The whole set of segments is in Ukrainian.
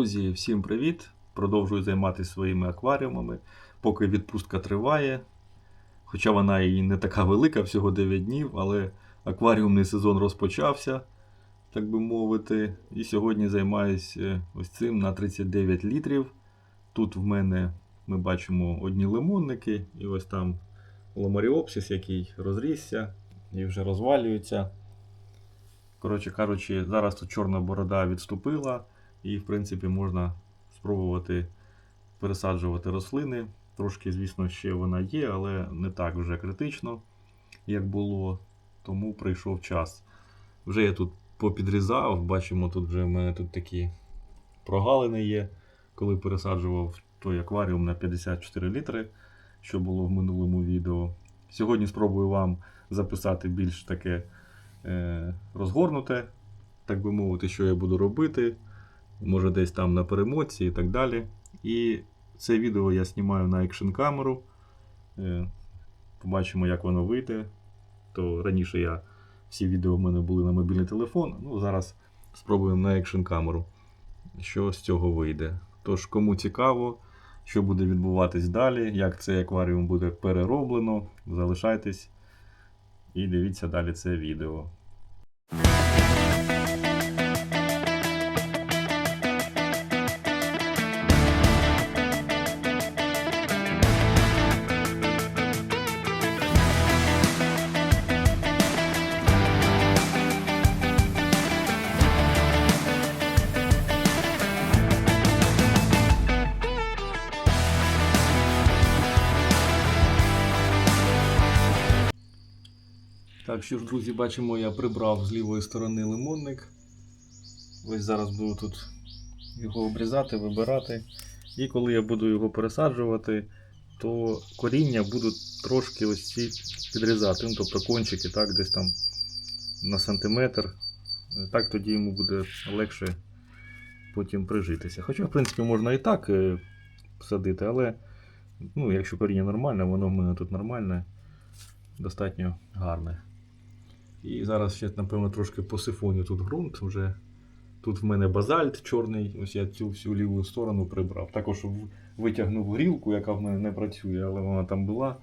Друзі, всім привіт! Продовжую займатися своїми акваріумами, поки відпустка триває. Хоча вона і не така велика, всього 9 днів, але акваріумний сезон розпочався, так би мовити. І сьогодні займаюся ось цим на 39 літрів. Тут в мене ми бачимо одні лимонники, і ось там ломаріопсис, який розрісся і вже розвалюється. Коротше кажучи, зараз тут чорна борода відступила, і, в принципі, можна спробувати пересаджувати рослини. Трошки, звісно, ще вона є, але не так вже критично, як було. Тому прийшов час. Вже я тут попідрізав, бачимо, тут вже в мене тут такі прогалини є, коли пересаджував той акваріум на 54 літри, що було в минулому відео. Сьогодні спробую вам записати більш таке е, розгорнуте, так би мовити, що я буду робити. Може десь там на перемотці і так далі. І це відео я знімаю на екшн камеру. Е, побачимо, як воно вийде. То раніше я всі відео в мене були на мобільний телефон. Ну, зараз спробуємо на екшн камеру, що з цього вийде. Тож, кому цікаво, що буде відбуватись далі, як цей акваріум буде перероблено, залишайтесь і дивіться далі це відео. Так, що ж, друзі, бачимо, я прибрав з лівої сторони лимонник. Ось зараз буду тут його обрізати, вибирати. І коли я буду його пересаджувати, то коріння буду трошки ось ці підрізати. Ну, тобто кончики, так, десь там на сантиметр. Так тоді йому буде легше потім прижитися. Хоча, в принципі, можна і так е, садити, але ну, якщо коріння нормальне, воно в мене тут нормальне, достатньо гарне. І зараз ще, напевно, трошки посифоню тут ґрунт. Вже тут в мене базальт чорний, ось я цю всю ліву сторону прибрав. Також витягнув грілку, яка в мене не працює, але вона там була.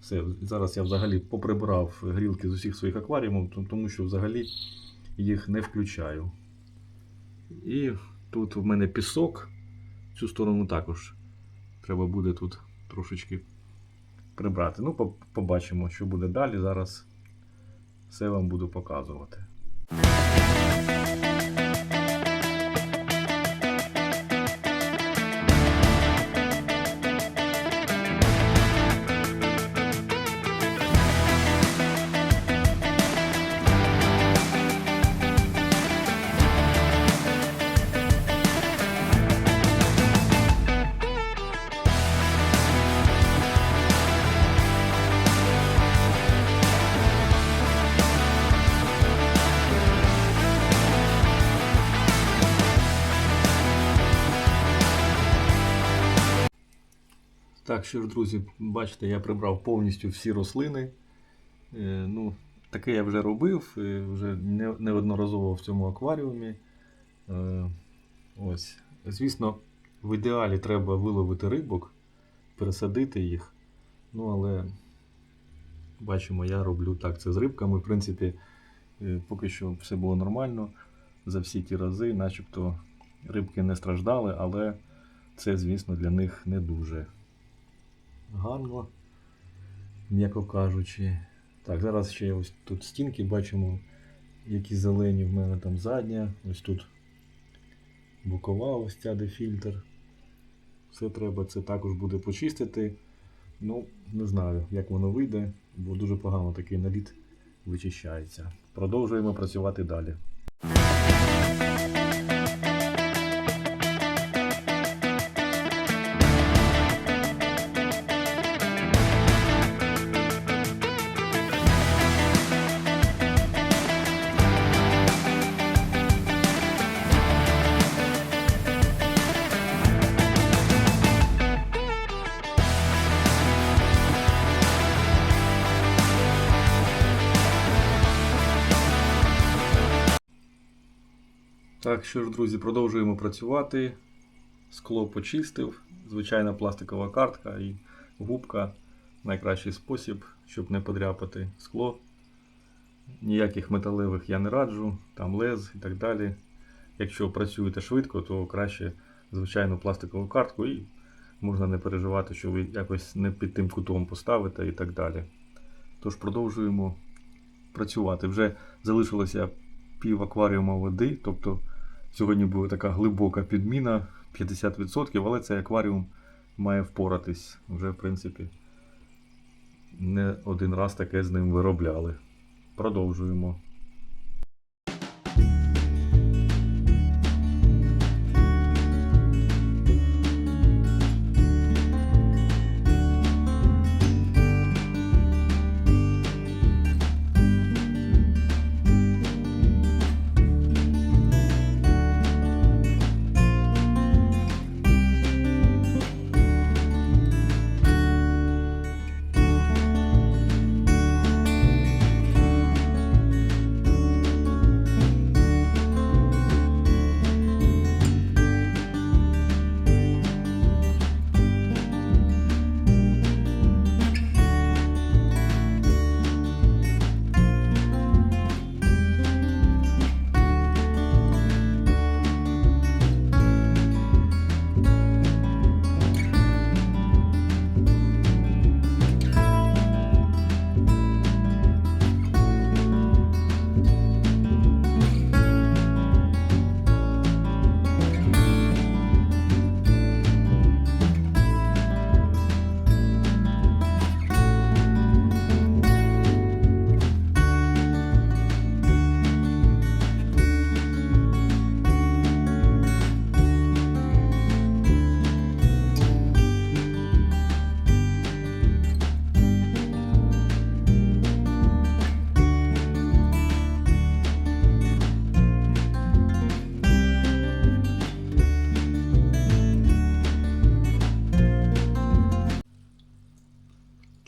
Все, зараз я взагалі поприбрав грілки з усіх своїх акваріумів, тому що взагалі їх не включаю. І тут в мене пісок. Цю сторону також треба буде тут трошечки прибрати. Ну, побачимо, що буде далі. Зараз все вам буду показувати. Так, що ж, друзі, бачите, я прибрав повністю всі рослини. Е, ну, таке я вже робив, е, вже неодноразово в цьому акваріумі. Е, ось. Звісно, в ідеалі треба виловити рибок, пересадити їх. Ну, але бачимо, я роблю так це з рибками. В принципі, поки що все було нормально. За всі ті рази, начебто рибки не страждали, але це, звісно, для них не дуже гарно, м'яко кажучи. Так, зараз ще ось тут стінки бачимо, які зелені в мене там задня, ось тут бокова ось ця де фільтр. Все треба це також буде почистити. Ну, не знаю, як воно вийде, бо дуже погано такий наліт вичищається. Продовжуємо працювати далі. Так, що ж, друзі, продовжуємо працювати. Скло почистив, звичайна пластикова картка і губка найкращий спосіб, щоб не подряпати скло. Ніяких металевих я не раджу, там лез і так далі. Якщо працюєте швидко, то краще звичайну пластикову картку і можна не переживати, що ви якось не під тим кутом поставите і так далі. Тож продовжуємо працювати. Вже залишилося пів акваріума води, тобто сьогодні була така глибока підміна 50%, але цей акваріум має впоратись. Вже, в принципі, не один раз таке з ним виробляли. Продовжуємо.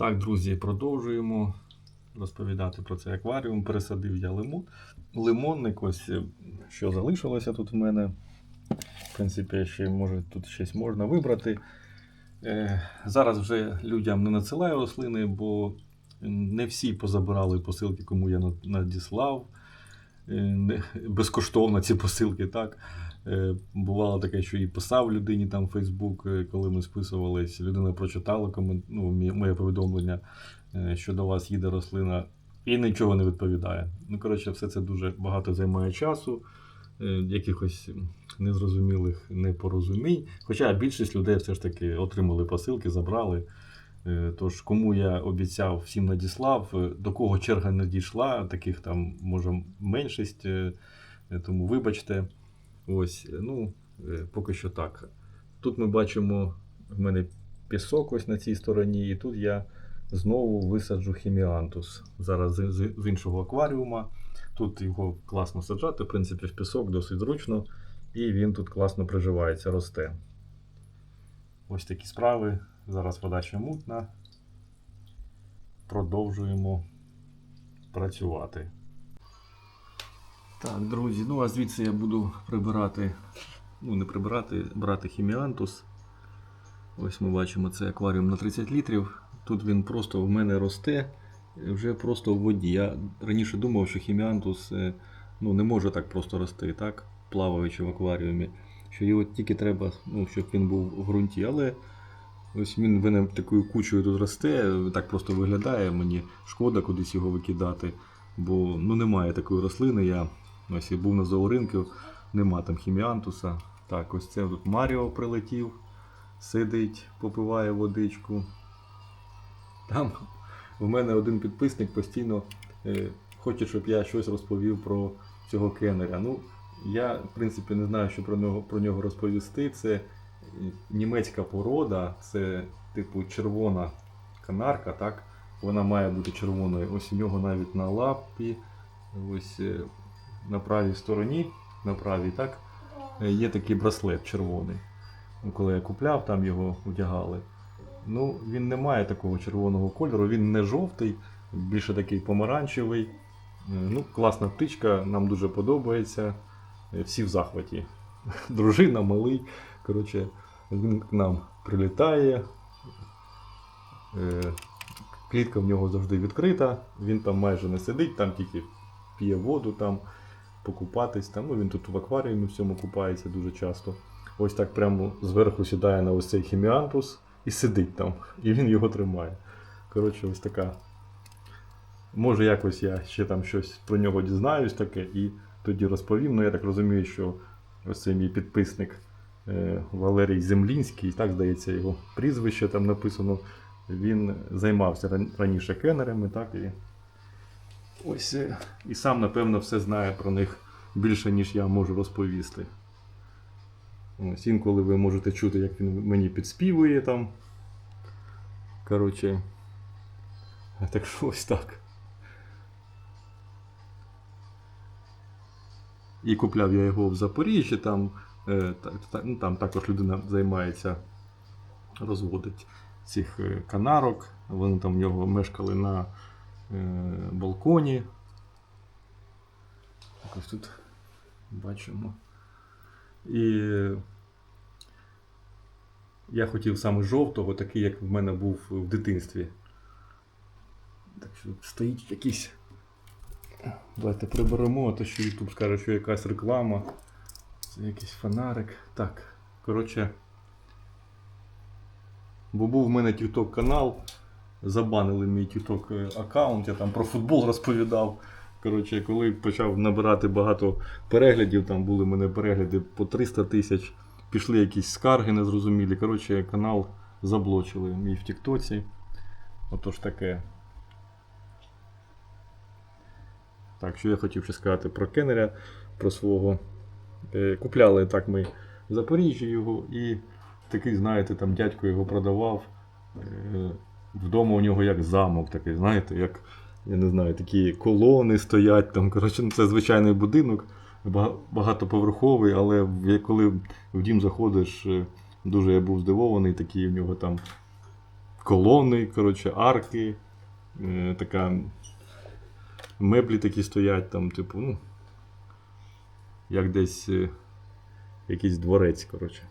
Так, друзі, продовжуємо розповідати про цей акваріум. Пересадив я лимон. Лимонник, ось е, що залишилося тут в мене. В принципі, ще може тут щось можна вибрати. Е, Зараз вже людям не надсилаю рослини, бо не всі позабирали посилки, кому я надіслав. Е, Безкоштовно ці посилки, так. Е, Бувало таке, що і писав людині там Фейсбук, коли ми списувались, людина прочитала комент... ну, моє повідомлення, е, що до вас їде рослина, і нічого не відповідає. Ну, коротше, все це дуже багато займає часу, е, якихось незрозумілих непорозумінь. Хоча більшість людей все ж таки отримали посилки, забрали. Тож, кому я обіцяв, всім надіслав, до кого черга не дійшла, таких там може меншість, тому вибачте. Ось, е, ну, е, поки що так. Тут ми бачимо, в мене пісок ось на цій стороні, і тут я знову висаджу хіміантус. Зараз з, іншого акваріума. Тут його класно саджати, в принципі, в пісок досить зручно, і він тут класно приживається, росте. Ось такі справи. Зараз вода ще мутна. Продовжуємо працювати. Так, друзі, ну а звідси я буду прибирати, ну не прибирати, брати хіміантус. Ось ми бачимо це акваріум на 30 літрів. Тут він просто в мене росте вже просто в воді. Я раніше думав, що хіміантус е, ну, не може так просто рости, так? плаваючи в акваріумі. Що його тільки треба, ну, щоб він був в ґрунті. Але ось він мене такою кучою тут росте, так просто виглядає. Мені шкода кудись його викидати. Бо ну, немає такої рослини. Я ось і був на зооринку, нема там хіміантуса. Так, ось це тут Маріо прилетів, сидить, попиває водичку. Там в мене один підписник постійно е, хоче, щоб я щось розповів про цього кеннера. Ну, я, в принципі, не знаю, що про нього, про нього розповісти. Це німецька порода, це типу червона канарка, так? Вона має бути червоною. Ось у нього навіть на лапі, ось е, на правій стороні, на правій, так, е, є такий браслет червоний. Ну, Коли я купляв, там його одягали. Ну, він не має такого червоного кольору, він не жовтий, більше такий помаранчевий. Е, Ну, класна птичка, нам дуже подобається. Е, Всі в захваті. Дружина, малий. Коротше, він к нам прилітає. Клітка в нього завжди відкрита, він там майже не сидить, там тільки п'є воду, там покупатись. Там, ну, він тут в акваріумі всьому купається дуже часто. Ось так прямо зверху сідає на ось цей хіміантус і сидить там. І він його тримає. Коротше, ось така. Може, якось я ще там щось про нього дізнаюсь таке і тоді розповім. Ну, я так розумію, що ось цей мій підписник е, Валерій Землінський, так здається, його прізвище там написано. Він займався раніше кенерами, так і ось е, і сам, напевно, все знає про них більше, ніж я можу розповісти. Ось інколи ви можете чути, як він мені підспівує там. Коротше. Так що ось так. І купляв я його в Запоріжжі, там, е, та, ну, там також людина займається, розводить цих е, канарок. Вони там в нього мешкали на балконі. Так ось тут бачимо. І я хотів саме жовтого, такий, як в мене був в дитинстві. Так що тут стоїть якийсь. Давайте приберемо, а то що YouTube скаже, що якась реклама. Це якийсь фонарик. Так, коротше. Бо був в мене TikTok канал. Забанили мій TikTok аккаунт, я там про футбол розповідав. Коротше, коли почав набирати багато переглядів, там були в мене перегляди по 300 тисяч, пішли якісь скарги незрозумілі. Коротше, канал заблочили мій в Тіктоці. Отож таке. Так, що я хотів ще сказати про Кеннеря, про свого. Е, Купляли так ми в Запоріжжі його, і такий, знаєте, там дядько його продавав. Вдома у нього як замок такий, знаєте, як, я не знаю, такі колони стоять. Там, коротше, ну, це звичайний будинок, багатоповерховий, але коли в дім заходиш, е, дуже я був здивований, такі в нього там колони, коротше, арки, е, така меблі такі стоять, там, типу, ну, як десь е, якийсь дворець, коротше.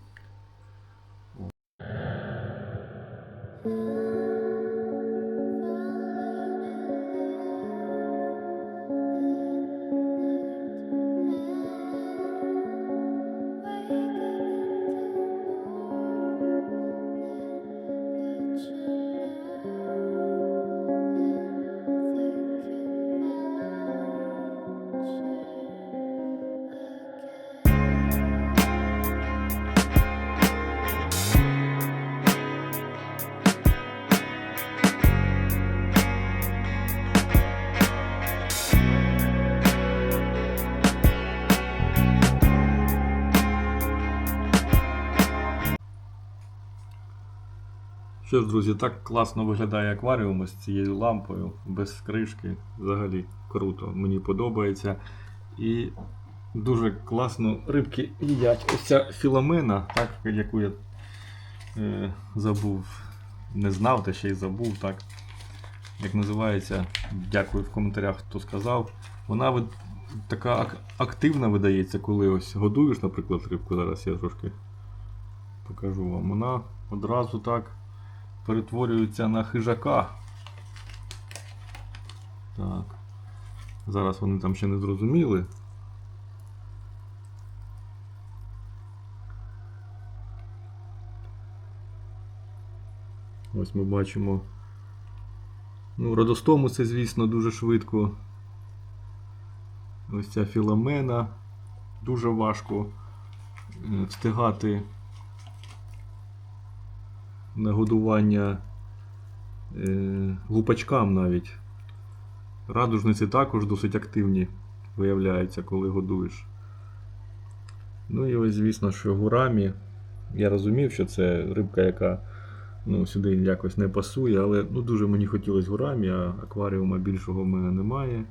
Що ж, друзі, так класно виглядає акваріум з цією лампою, без кришки. Взагалі круто, мені подобається. І дуже класно рибки їдять. Ось ця філомена, так, яку я е, забув, не знав, та ще й забув, так. Як називається, дякую в коментарях, хто сказав. Вона така ак- активна видається, коли ось годуєш, наприклад, рибку. Зараз я трошки покажу вам. Вона одразу так перетворюється на хижака. Так. Зараз вони там ще не зрозуміли. Ось ми бачимо. Ну, родостому це, звісно, дуже швидко. Ось ця філомена. Дуже важко е, встигати на годування е, гупачкам навіть. Радужниці також досить активні виявляються, коли годуєш. Ну і ось, звісно, що гурамі. Я розумів, що це рибка, яка ну, сюди якось не пасує, але ну, дуже мені хотілося гурамі, а акваріума більшого в мене немає.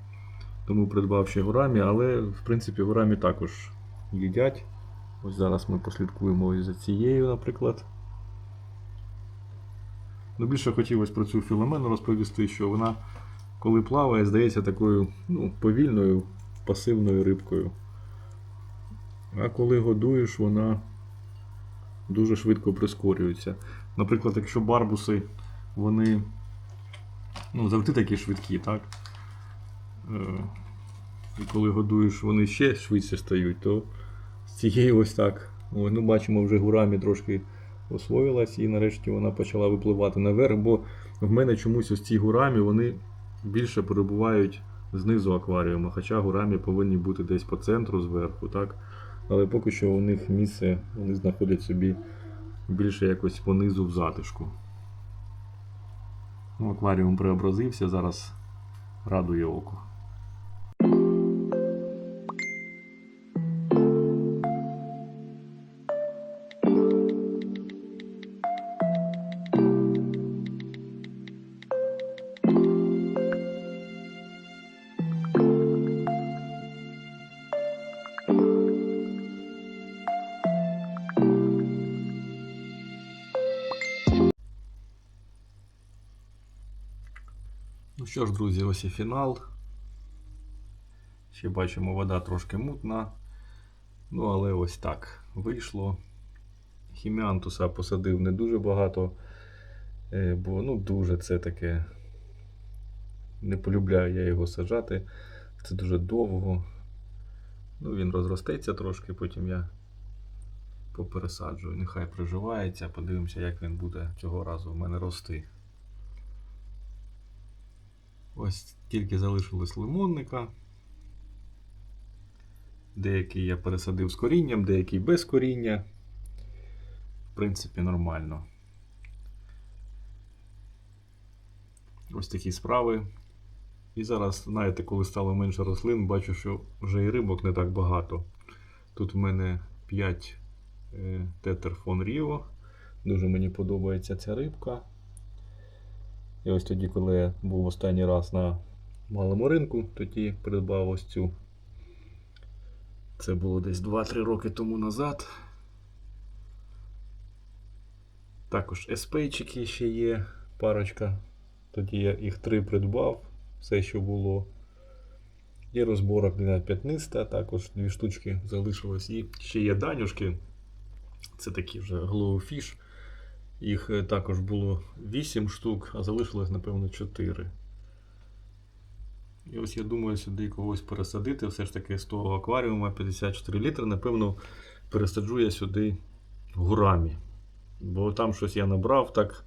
Тому придбав ще гурамі, але в принципі гурамі також їдять. Ось зараз ми послідкуємо ось за цією, наприклад. Ну, більше хотілося про цю філомену розповісти, що вона, коли плаває, здається такою ну, повільною, пасивною рибкою. А коли годуєш, вона дуже швидко прискорюються. Наприклад, якщо барбуси, вони ну, завжди такі швидкі, так? Е, І коли годуєш, вони ще швидше стають, то з цієї ось так. Ну, бачимо, вже гурамі трошки освоїлась і нарешті вона почала випливати наверх, бо в мене чомусь ось ці гурамі вони більше перебувають знизу акваріуму, хоча гурамі повинні бути десь по центру зверху, так? Але поки що у них місце, вони знаходять собі більше якось понизу в затишку. Ну, акваріум преобразився, зараз радує око. Що ж, друзі, ось і фінал. Ще бачимо, вода трошки мутна. Ну, але ось так вийшло. Хіміантуса посадив не дуже багато, е, бо ну, дуже це таке. Не полюбляю я його саджати. Це дуже довго. Ну, він розростеться трошки, потім я попересаджую. Нехай приживається, подивимося, як він буде цього разу в мене рости. Ось тільки залишилось лимонника. Деякий я пересадив з корінням, деякий без коріння. В принципі, нормально. Ось такі справи. І зараз, знаєте, коли стало менше рослин, бачу, що вже і рибок не так багато. Тут в мене 5 тетер фон Ріо. Дуже мені подобається ця рибка. І ось тоді, коли я був останній раз на малому ринку, тоді придбав ось цю. Це було десь 2-3 роки тому назад. Також еспейчики ще є, парочка. Тоді я їх три придбав, все, що було. Є розборок для п'ятниста, також дві штучки залишилось. І ще є данюшки. Це такі вже Glowfish. Їх е, також було 8 штук, а залишилось, напевно, 4. І ось я думаю сюди когось пересадити. Все ж таки з того акваріума 54 літри, напевно, пересаджу я сюди гурамі. Бо там щось я набрав, так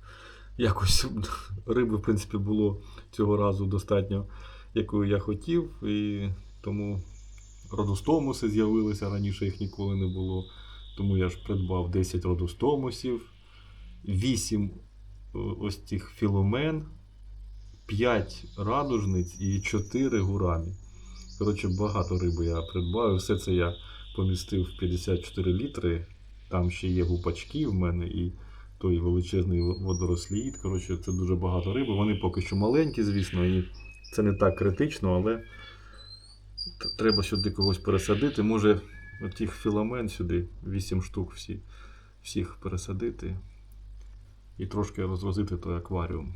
якось риби, в принципі, було цього разу достатньо, якою я хотів. І тому родостомуси з'явилися, раніше їх ніколи не було. Тому я ж придбав 10 родостомусів. 8 ось цих філомен, 5 радужниць і 4 гурамі. Коротше, багато риби я придбав. Все це я помістив в 54 літри. Там ще є гупачки в мене і той величезний водорослід. Коротше, це дуже багато риби. Вони поки що маленькі, звісно, і це не так критично, але треба сюди когось пересадити. Може, тих філомен сюди 8 штук всі, всіх пересадити і трошки розвозити той акваріум.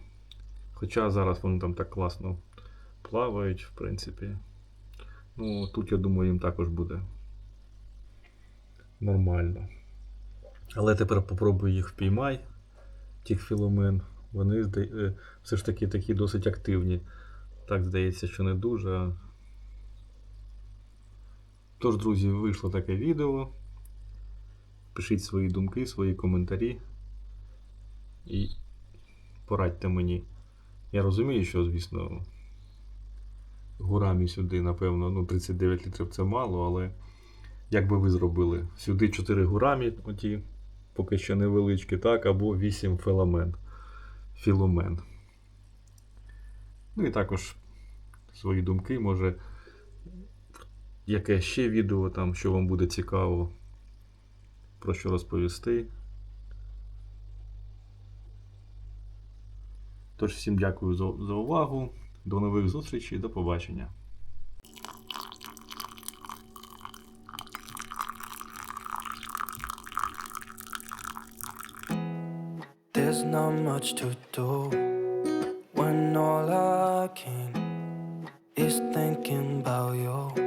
Хоча зараз вони там так класно плавають, в принципі. Ну, тут, я думаю, їм також буде нормально. Але тепер попробую їх впіймай, тих філомен. Вони е, все ж таки такі досить активні. Так, здається, що не дуже. Тож, друзі, вийшло таке відео. Пишіть свої думки, свої коментарі. І порадьте мені. Я розумію, що, звісно, гурамі сюди, напевно, ну 39 літрів це мало, але як би ви зробили? Сюди 4 гурамі, оті, поки що невеличкі, так, або 8 філамен. філомен. Ну і також свої думки, може, яке ще відео там, що вам буде цікаво, про що розповісти. Тож всім дякую за, увагу. До нових зустрічей, до побачення. There's not much to do when all I can is thinking about you.